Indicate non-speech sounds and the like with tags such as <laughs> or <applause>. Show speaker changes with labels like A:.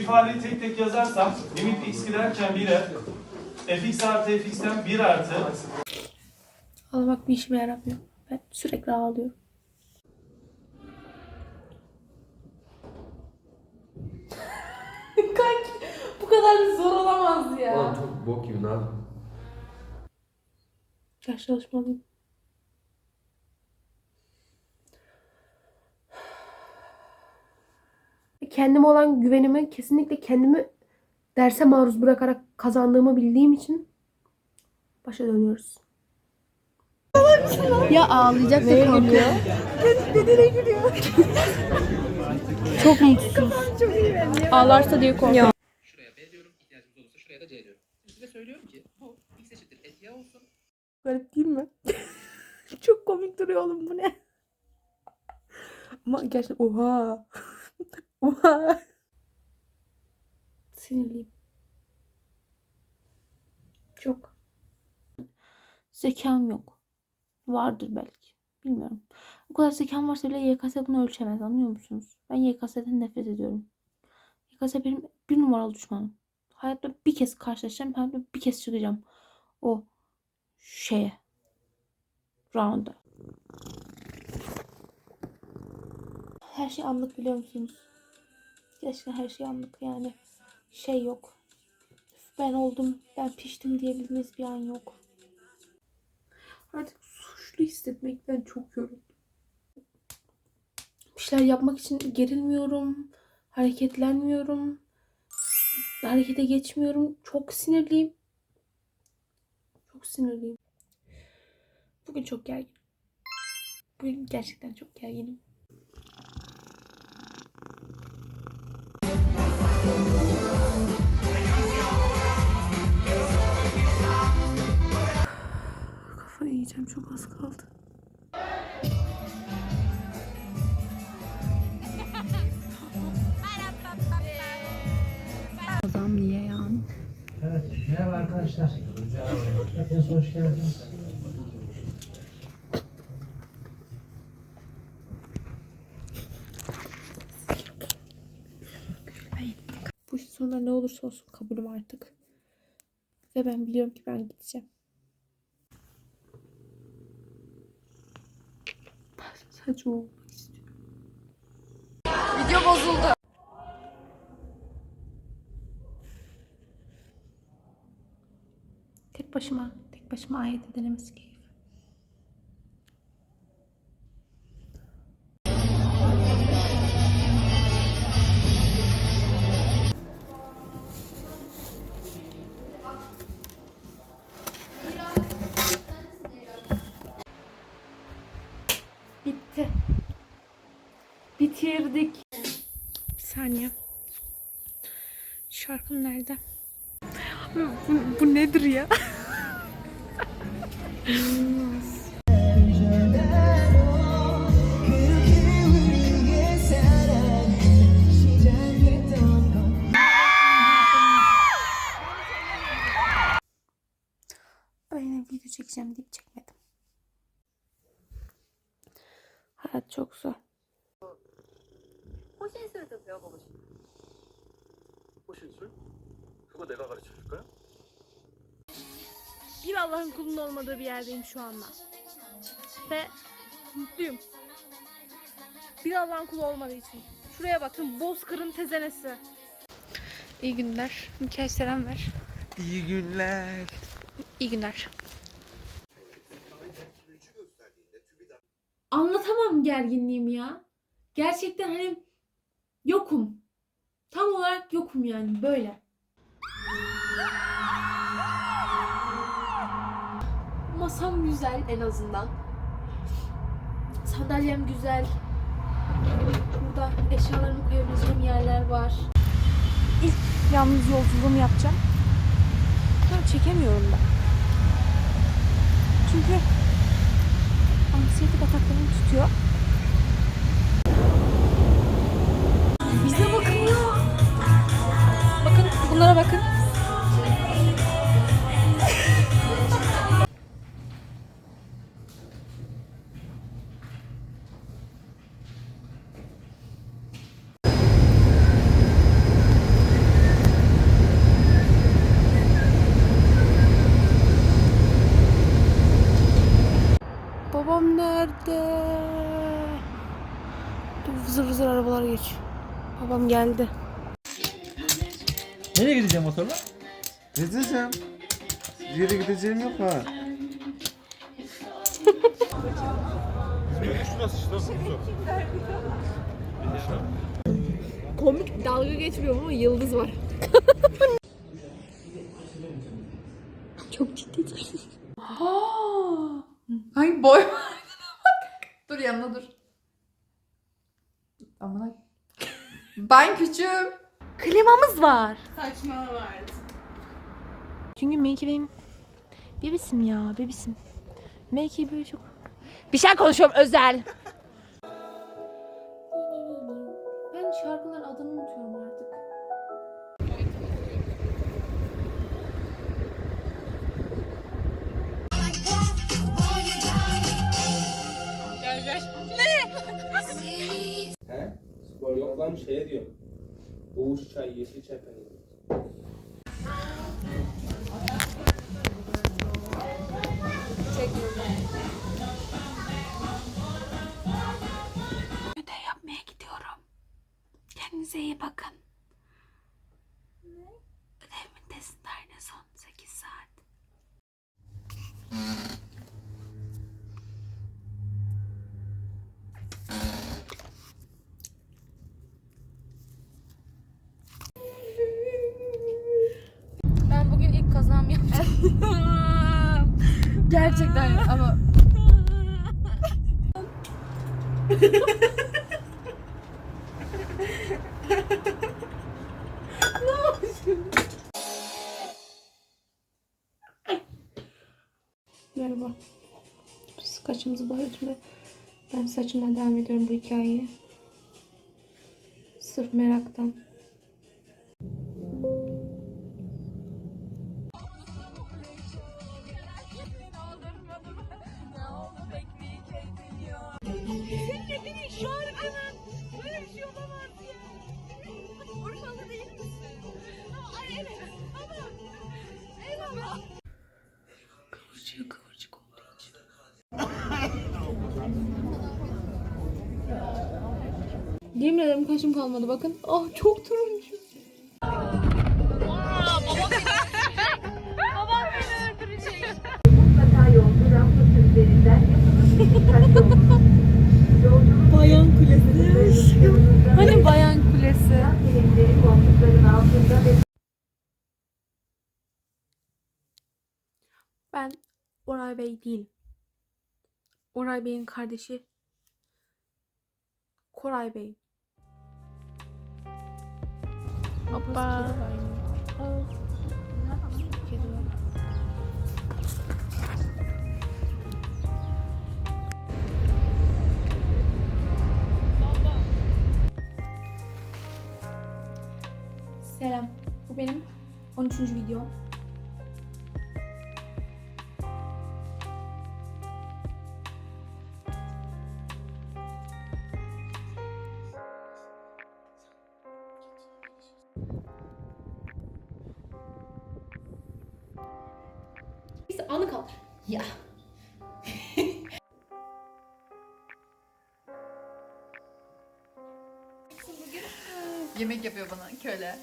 A: ifadeyi tek tek yazarsam limit x giderken 1'e fx artı fx'ten 1 artı
B: Ağlamak bir işime yaramıyor. Ben sürekli ağlıyorum. <laughs>
C: Kanki bu kadar zor olamaz ya.
D: Oğlum çok bok gibi ne yapayım?
B: Ders çalışmalıyım. Kendime olan güvenimi kesinlikle kendimi derse maruz bırakarak kazandığımı bildiğim için başa dönüyoruz. Ya ağlayacak da korkuyor. Dedene gülüyor. Çok mutsuz. Ağlarsa diye korkuyor.
E: Şuraya B diyorum, ihtiyacımız olursa şuraya da C diyorum. Size söylüyorum ki bu x eşittir et ya olsun.
B: Garip değil mi? <laughs> Çok komik duruyor oğlum bu ne? Ama gerçekten oha. <laughs> Sinirliyim. Çok. Zekam yok. Vardır belki. Bilmiyorum. O kadar zekam varsa bile YKS bunu ölçemez anlıyor musunuz? Ben YKS'den nefret ediyorum. YKS benim bir numaralı düşmanım. Hayatta bir kez karşılaşacağım. Hayatta bir kez çıkacağım. O şeye. Round'a. Her şey anlık biliyor musunuz? Gerçekten her şey anlık yani. Şey yok. Ben oldum, ben piştim diyebildiğiniz bir an yok. Artık suçlu hissetmekten çok yoruldum. Bir şeyler yapmak için gerilmiyorum. Hareketlenmiyorum. Harekete geçmiyorum. Çok sinirliyim. Çok sinirliyim. Bugün çok gerginim. Bugün gerçekten çok gerginim. Yiyeceğim çok az kaldı.
F: Adam niye yani?
G: Evet, merhaba arkadaşlar. Hepiniz hoş geldiniz.
B: Bu sonunda ne olursa olsun kabulüm artık. Ve ben biliyorum ki ben gideceğim. O olmak istiyorum.
C: Video bozuldu.
B: Tek başıma, tek başıma ayet denemesi keyif. Şarkım nerede? Bu, bu nedir ya? Öyle video çekeceğim deyip çekmedim. Hayat çok zor.
H: 호신술도 배워보고 싶어.
D: 호신술? 그거 내가 가르쳐 줄까요?
B: Bir Allah'ın kulunun olmadığı bir yerdeyim şu anda. Ve mutluyum. Bir Allah'ın kulu olmadığı için. Şuraya bakın Bozkır'ın tezenesi. İyi günler. Mikael selam ver.
D: İyi günler.
B: İyi günler.
C: Anlatamam gerginliğimi ya. Gerçekten hani yokum. Tam olarak yokum yani böyle. Masam güzel en azından. Sandalyem güzel. Burada eşyalarımı koyabileceğim yerler var.
B: Yalnız yolculuğumu yapacağım. Ama çekemiyorum ben. Çünkü anksiyete ataklarım tutuyor.
C: Bize bakın ya.
B: Babam geldi.
G: Nereye gideceğim motorla?
D: Gideceğim. Bir yere gideceğim yok ha.
C: Komik dalga geçmiyorum ama yıldız var. <laughs>
B: Çok ciddi.
F: Ay boy <laughs> Dur yanına dur. Amına. Ben küçüğüm.
B: Klimamız var.
C: Saçmalama artık.
B: Çünkü Melike benim bebisim ya bebisim. Melike böyle çok... Bir şey konuşuyorum özel. Ben şarkıların adını unutuyorum
H: Spor yok lan şeye diyorum. Doğuş çay, yeşil çay falan.
B: Ödev yapmaya gidiyorum. Kendinize iyi bakın. Ödevimin testi tarihine son 8 saat. Ben bugün ilk kazam yaptım. Gerçekten ama Merhaba. Biz saçımızı boyadık ve ben saçımdan devam ediyorum bu hikayeyi. Sırf meraktan. Kaşım kalmadı bakın. Ah çok turuncu. Bayan kulesi. Hani bayan kulesi? Ben Oray Bey değil. Oray Bey'in kardeşi Koray Bey. Hoppa. Selam. Bu benim 13. videom. Anı kaldır.
F: Ya. Yemek yapıyor bana köle.